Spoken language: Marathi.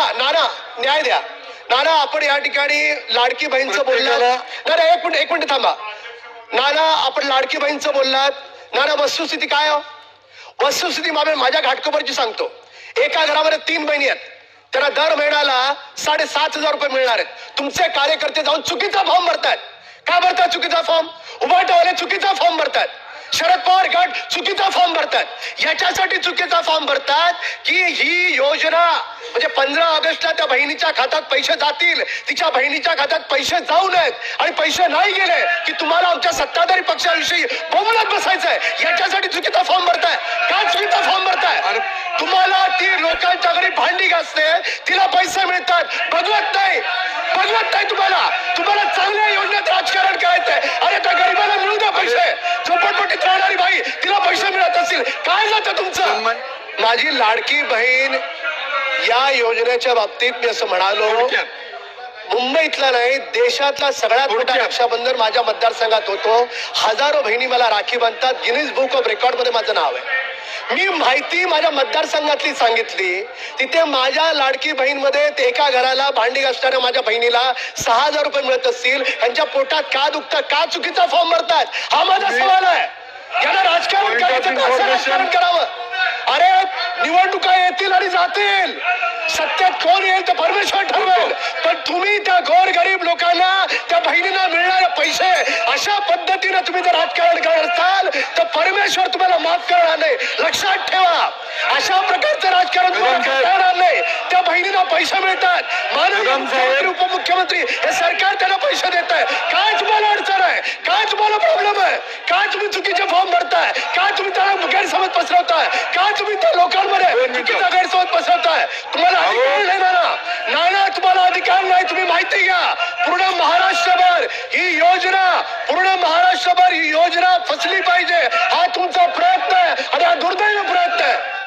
नाना नाना न्याय द्या. नाना आपण या ठिकाणी लाडकी बहीणचं बोललात प्रत्येकाला- नाना एक मिनिट एक मिनिट थांबा. नाना आपण लाडकी बहीणचं बोललात नाना वस्तुस्थिती काय हो? वस्तुस्थिती मामे माझ्या घाटकोपरची सांगतो. एका घरामध्ये तीन बहिणी आहेत. त्यांना दर महिन्याला साडेसात हजार रुपये मिळणार आहेत. तुमचे कार्यकर्ते जाऊन चुकीचा फॉर्म भरतायत. का भरतात चुकीचा फॉर्म? उभाटवाले चुकीचा फॉर्म भरतात शरद पवार गट चुकीचा फॉर्म भरतात याच्यासाठी चुकीचा फॉर्म भरतात की ही योजना म्हणजे पंधरा ऑगस्टला त्या बहिणीच्या खात्यात पैसे जातील. तिच्या बहिणीच्या खात्यात पैसे जाऊ नयेत. आणि पैसे नाही गेले की तुम्हाला आमच्या सत्ताधारी पक्षाविषयी बोमलत बसायचंय. याच्यासाठी चुकीचा फॉर्म भरताय. का चुकीचा फॉर्म भरताय? तुम्हाला ती लोकांच्या घरी भांडी घासते तिला पैसे मिळतात. बघवत नाही. बघवत नाही तुम्हाला. तुम्हाला चांगल्या योजनेत राजकारण करायचंय. अरे त्या गरीबाला मिळू द्या पैसे. झोपडपट्टीत राहणारी बाई तिला पैसे मिळत असतील. काय जातं तुमचं. माझी लाडकी बहीण या योजनेच्या बाबतीत मी असं म्हणालो. मुंबईतला नाही देशातला सगळ्यात मोठा. रक्षाबंधन माझ्या मतदारसंघात होतो. हजारो बहिणी मला राखी बांधतात. गिनीज बुक ऑफ रेकॉर्डमध्ये माझं नाव आहे. मी माहिती माझ्या मतदारसंघातली सांगितली. तिथे माझ्या लाडकी बहीणमध्ये ते एका घराला भांडी घासणाऱ्या माझ्या बहिणीला सहा हजार रुपये मिळत असतील. त्यांच्या पोटात का दुखतं का चुकीचा फॉर्म भरतात हा माझा सवाल आहे. याला राजकारण करायचं करावं? निवडणुका येतील आणि जातील सत्यात कोण येईल तर परमेश्वर ठरवेल पण तुम्ही त्या गोर गरीब लोकांना त्या बहिणींना मिळणारे पैसे अशा पद्धतीने तुम्ही जर राजकारण करत असाल तर परमेश्वर तुम्हाला माफ़ करणार नाही. लक्षात ठेवा. अशा प्रकारचं राजकारण येणार नाही. त्या बहिणींना पैसे मिळतात. माननीय मुख्यमंत्री उपमुख्यमंत्री हे सरकार त्यांना पैसे देत आहे. काय तुम्हाला अडचण आहे? काय तुम्हाला प्रॉब्लेम आहे? काय तुम्ही चुकीचे फॉर्म भरताय? काय तुम्ही त्याला गैरसमज पसरवताय? काय तुम्ही त्या मिनिटं. चुकीचा गैरसमज पसरवताय. तुम्हाला. अधिकार नाही ना नाना तुम्हाला अधिकार नाही तुम्ही माहिती घ्या. पूर्ण महाराष्ट्रभर ही योजना पूर्ण महाराष्ट्रभर ही योजना फसली पाहिजे.